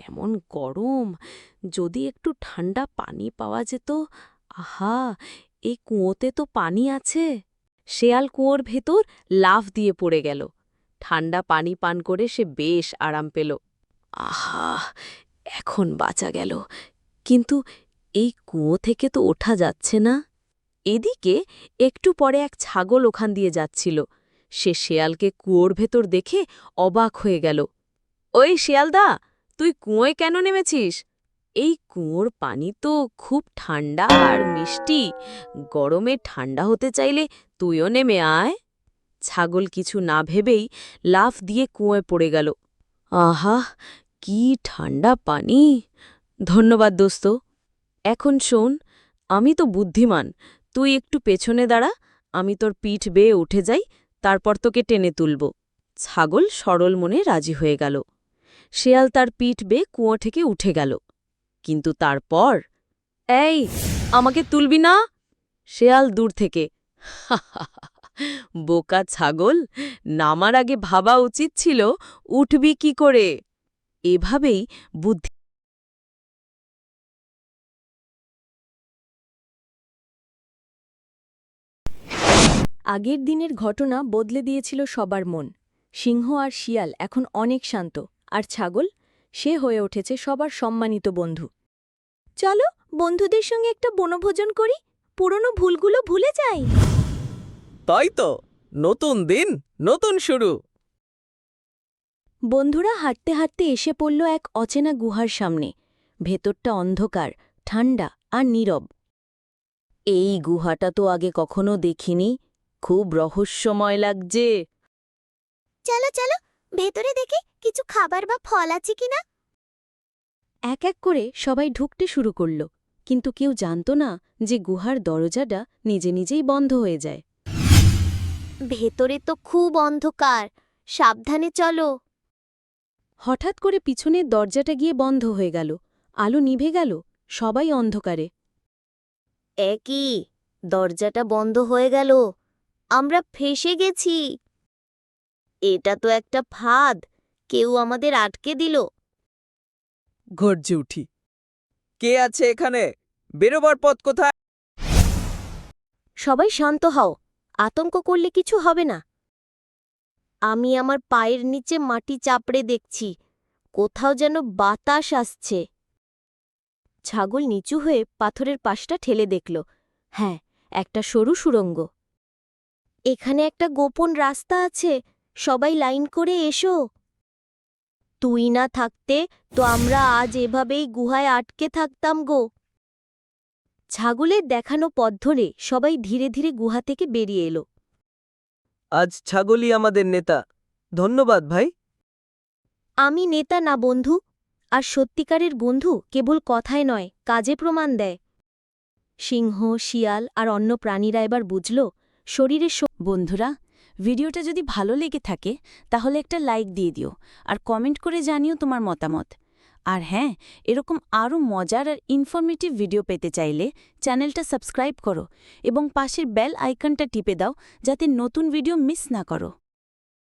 কেমন গরম। যদি একটু ঠান্ডা পানি পাওয়া যেত, আহা, এই কুয়োতে তো পানি আছে। শেয়াল কুয়োর ভেতর লাফ দিয়ে পড়ে গেল। ঠান্ডা পানি পান করে সে বেশ আরাম পেল। আহা, এখন বাঁচা গেল। কিন্তু এই কুয়ো থেকে তো ওঠা যাচ্ছে না। এদিকে একটু পরে এক ছাগল ওখান দিয়ে যাচ্ছিল। সে শেয়ালকে কুয়োর ভেতর দেখে অবাক হয়ে গেল। ওই শিয়ালদা তুই কুয়োয় কেন নেমেছিস? এই কুয়োর পানি তো খুব ঠান্ডা আর মিষ্টি। গরমে ঠান্ডা হতে চাইলে তুইও নেমে আয়। ছাগল কিছু না ভেবেই লাফ দিয়ে কুয়োয় পড়ে গেল। আহা, কি ঠান্ডা পানি। ধন্যবাদ দোস্ত। এখন শোন, আমি তো বুদ্ধিমান। তুই একটু পেছনে দাঁড়া, আমি তোর পিঠ বেয়ে উঠে যাই, তারপর তোকে টেনে তুলব। ছাগল সরল মনে রাজি হয়ে গেল। শেয়াল তার পিঠ বেয়ে কুয়ো থেকে উঠে গেল। কিন্তু তারপর, এই, আমাকে তুলবি না? শেয়াল দূর থেকে বোকা ছাগল, নামার আগে ভাবা উচিত ছিল, উঠবি কি করে? এভাবেই বুদ্ধি আগের দিনের ঘটনা বদলে দিয়েছিল সবার মন। সিংহ আর শিয়াল এখন অনেক শান্ত। আর ছাগল সে হয়ে উঠেছে সবার সম্মানিত বন্ধু। চলো বন্ধুদের সঙ্গে একটা বনভোজন করি পুরনো ভুলগুলো ভুলে যাই। তাই তো নতুন দিন নতুন শুরু। বন্ধুরা হাঁটতে হাঁটতে এসে পড়ল এক অচেনা গুহার সামনে। ভেতরটা অন্ধকার ঠান্ডা আর নীরব। এই গুহাটা তো আগে কখনো দেখিনি। খুব রহস্যময় লাগছে। চলো চলো ভেতরে দেখি কিছু খাবার বা ফল আছে কিনা। এক এক করে সবাই ঢুকতে শুরু করল কিন্তু কেউ জানত না যে গুহার দরজাটা নিজে নিজেই বন্ধ হয়ে যায়। ভেতরে তো খুব অন্ধকার সাবধানে চলো। হঠাৎ করে পিছনের দরজাটা গিয়ে বন্ধ হয়ে গেল আলো নিভে গেল সবাই অন্ধকারে। একই দরজাটা বন্ধ হয়ে গেল আমরা ফেসে গেছি। এটা তো একটা ফাঁদ। কেউ আমাদের আটকে দিল। গর্জে উঠি কে আছে এখানে? বেরোবার পথ কোথায়? সবাই শান্ত হও। আতঙ্ক করলে কিছু হবে না। আমি আমার পায়ের নিচে মাটি চাপড়ে দেখছি। কোথাও যেন বাতাস আসছে। ছাগল নিচু হয়ে পাথরের পাশটা ঠেলে দেখল। হ্যাঁ একটা সরু সুড়ঙ্গ এখানে একটা গোপন রাস্তা আছে। সবাই লাইন করে এসো। তুই না থাকতে তো আমরা আজ এভাবেই গুহায় আটকে থাকতাম গো। ছাগলের দেখানো পথ ধরে সবাই ধীরে ধীরে গুহা থেকে বেরিয়ে এলো। আজ ছাগলই আমাদের নেতা। ধন্যবাদ ভাই। আমি নেতা না বন্ধু আর সত্যিকারের বন্ধু কেবল কথায় নয় কাজে প্রমাণ দেয়। সিংহ শিয়াল আর অন্য প্রাণীরা এবার বুঝল শরীরে বন্ধুরা ভিডিওটা যদি ভালো লেগে থাকে, তাহলে একটা লাইক দিয়ে দিও, আর কমেন্ট করে জানিও তোমার মতামত। আর হ্যাঁ এরকম আরও মজার আর ইনফরমেটিভ ভিডিও পেতে চাইলে চ্যানেলটা সাবস্ক্রাইব করো এবং পাশের বেল আইকনটা টিপে দাও, যাতে নতুন ভিডিও মিস না করো।